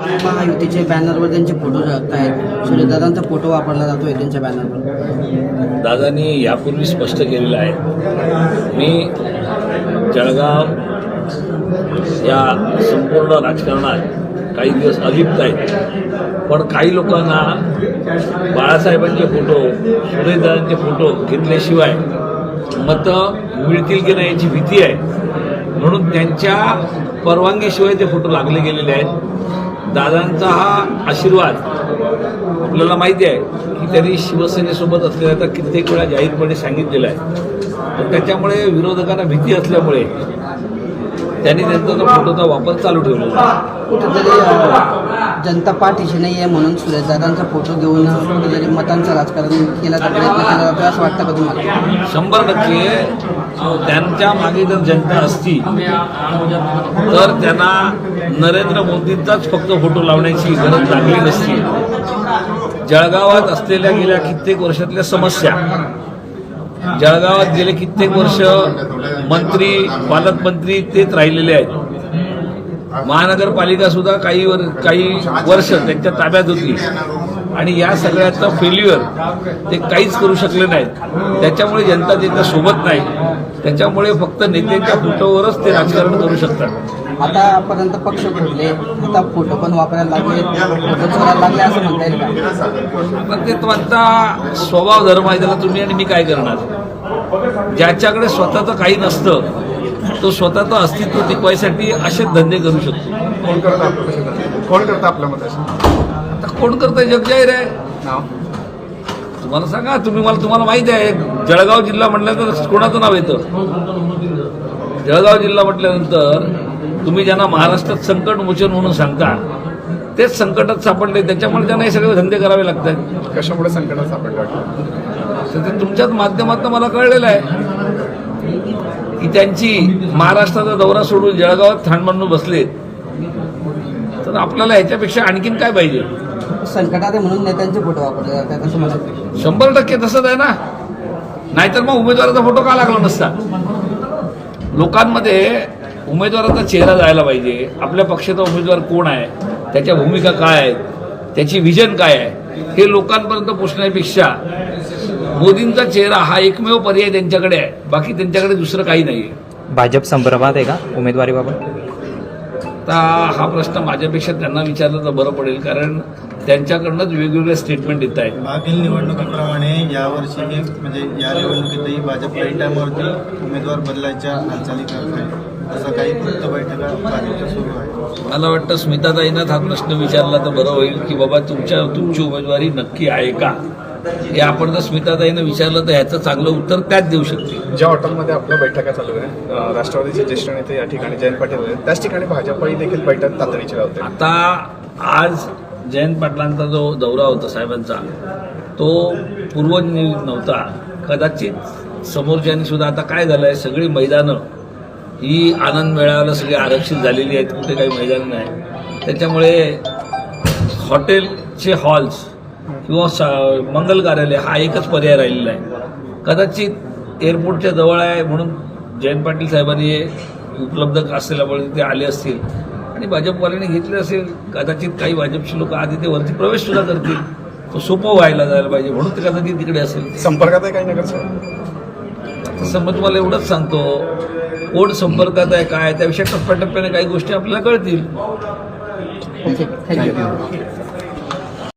महायुतीचे बॅनरवर त्यांचे फोटो आहेत सूर्यदादांचा फोटो वापरला जातोय त्यांच्या बॅनरवर दादांनी यापूर्वी स्पष्ट केलेलं आहे. मी जळगाव या संपूर्ण राजकारणात काही दिवस अलिप्त आहेत पण काही लोकांना बाळासाहेबांचे फोटो सुरेशदादांचे फोटो घेतल्याशिवाय मतं मिळतील की नाही याची भीती आहे. म्हणून त्यांच्या परवानगीशिवाय ते फोटो लागले गेलेले आहेत. दादांचा हा आशीर्वाद आपल्याला माहिती आहे की त्यांनी शिवसेनेसोबत असलेल्या आता कित्येक वेळा जाहीरपणे सांगितलेलं आहे. तर त्याच्यामुळे विरोधकांना भीती असल्यामुळे त्यांनी त्यांचा फोटोचा वापर चालू ठेवलेला आहे. जनता पाठीशी नाही आहे म्हणून सूर्यदादांचा फोटो घेऊन कुठेतरी मतांचं राजकारण केल्याचा प्रयत्न केला जातो असं वाटतं का तुम्हाला? शंभर टक्के त्यांच्या मागे जर जनता असती तर त्यांना नरेंद्र मोदींचाच फक्त फोटो लावण्याची गरज लागली नसती. जळगावात असलेल्या गेल्या कित्येक वर्षातल्या समस्या जळगावात गेले कित्येक वर्ष मंत्री पालकमंत्री तेच राहिलेले आहेत. महानगरपालिका सुद्धा काही वर काही वर्ष त्यांच्या ताब्यात होती. आणि या सगळ्याचं फेल्युअर ते काहीच करू शकले नाहीत. त्याच्यामुळे जनता त्यांच्यासोबत नाही. त्याच्यामुळे फक्त नेत्यांच्या फोटोवरच ते राजकारण करू शकतात. आतापर्यंत पक्ष फोडले आता फोटो पण वापरायला लागले फोटो लागले असं म्हणता येईल का? पण ते तुमचा स्वभाव धर्म आहे त्याला तुम्ही आणि मी काय करणार? ज्याच्याकडे स्वतःचं काही नसतं तो स्वतःचं अस्तित्व टिकवायसाठी असेच धंदे करू शकतो. कोण करतं आपलं कोण करतं आपल्या मते आता कोण करतंय जग जाहीर आहे. नाव? तुम्हाला सांगा तुम्ही मला तुम्हाला माहिती आहे. जळगाव जिल्हा म्हटल्यानंतर कोणाचं नाव येतं? जळगाव जिल्हा म्हटल्यानंतर तुम्ही ज्यांना महाराष्ट्रात संकट मोचन म्हणून सांगता तेच संकटात सापडले. त्याच्यामुळे त्यांना हे सगळे धंदे करावे लागतात. कशामुळे संकटात सापडलं वाटतं? तर ते तुमच्याच माध्यमातून मला कळलेलं आहे. की त्यांची महाराष्ट्राचा दौरा सोडून जळगावात थांबणून बसलेत तर आपल्याला ह्याच्यापेक्षा आणखीन काय पाहिजे? संकटात म्हणून नेत्यांचे फोटो वापरले जातात शंभर टक्के तसंच आहे ना. नाहीतर मग उमेदवाराचा फोटो का लागला नसता? लोकांमध्ये उमेदवाराचा चेहरा जायला पाहिजे. आपल्या पक्षाचा उमेदवार कोण आहे? त्याच्या भूमिका काय आहेत? त्याची व्हिजन काय आहे? हे लोकांपर्यंत पोचण्यापेक्षा मोदींचा चेहरा हा एकमेव पर्याय त्यांच्याकडे आहे. बाकी त्यांच्याकडे दुसरं काही नाही आहे भाजप संभ्रमात आहे का? उमेदवारीबाबत आता हा प्रश्न माझ्यापेक्षा त्यांना विचारला तर बरं पडेल कारण त्यांच्याकडनंच वेगवेगळे स्टेटमेंट येत आहेत. मागील निवडणुकीप्रमाणे यावर्षी हे म्हणजे या निवडणुकीतही भाजप टायमावरती उमेदवार बदलायच्या हालचाली करत आहे असं काही वृत्त बैठका भाजपच्या सुरू आहे मला वाटतं स्मिताताईंनाच हा प्रश्न विचारला तर बरं होईल की बाबा तुमच्या तुमची उमेदवारी नक्की आहे का? हे आपण जर स्मिताताईनं विचारलं तर ह्याचं चांगलं उत्तर त्याच देऊ शकते ज्या हॉटेलमध्ये आपल्या बैठका चालू आहे राष्ट्रवादीचे ज्येष्ठ नेते या ठिकाणी जयंत पाटील त्याच ठिकाणी भाजपही देखील बैठक तातडीची लावते. आता आज जयंत पाटलांचा जो दौरा होता साहेबांचा तो पूर्वनियोजित नव्हता कदाचित समोरच्यांनी सुद्धा आता काय झालं आहे सगळी मैदानं ही आनंद मेळाव्याला सगळी आरक्षित झालेली आहेत कुठे काही मैदान नाही. त्याच्यामुळे हॉटेलचे हॉल्स किंवा सा मंगल कार्यालय हा एकच पर्याय राहिलेला आहे. कदाचित एअरपोर्टच्या जवळ आहे म्हणून जयंत पाटील साहेबांनी हे उपलब्ध असलेल्यामुळे ते आले असतील. आणि भाजपवाल्यांनी घेतले असेल कदाचित काही भाजपची लोक आधी ते वरती प्रवेश सुद्धा करतील. तो सोपं व्हायला जायला पाहिजे म्हणून ते कदाचित तिकडे असेल. संपर्कात आहे काही नगरसेवक? तसं मग तुम्हाला एवढंच सांगतो कोण संपर्कात आहे काय त्याविषयी टप्प्याटप्प्याने काही गोष्टी आपल्याला कळतील.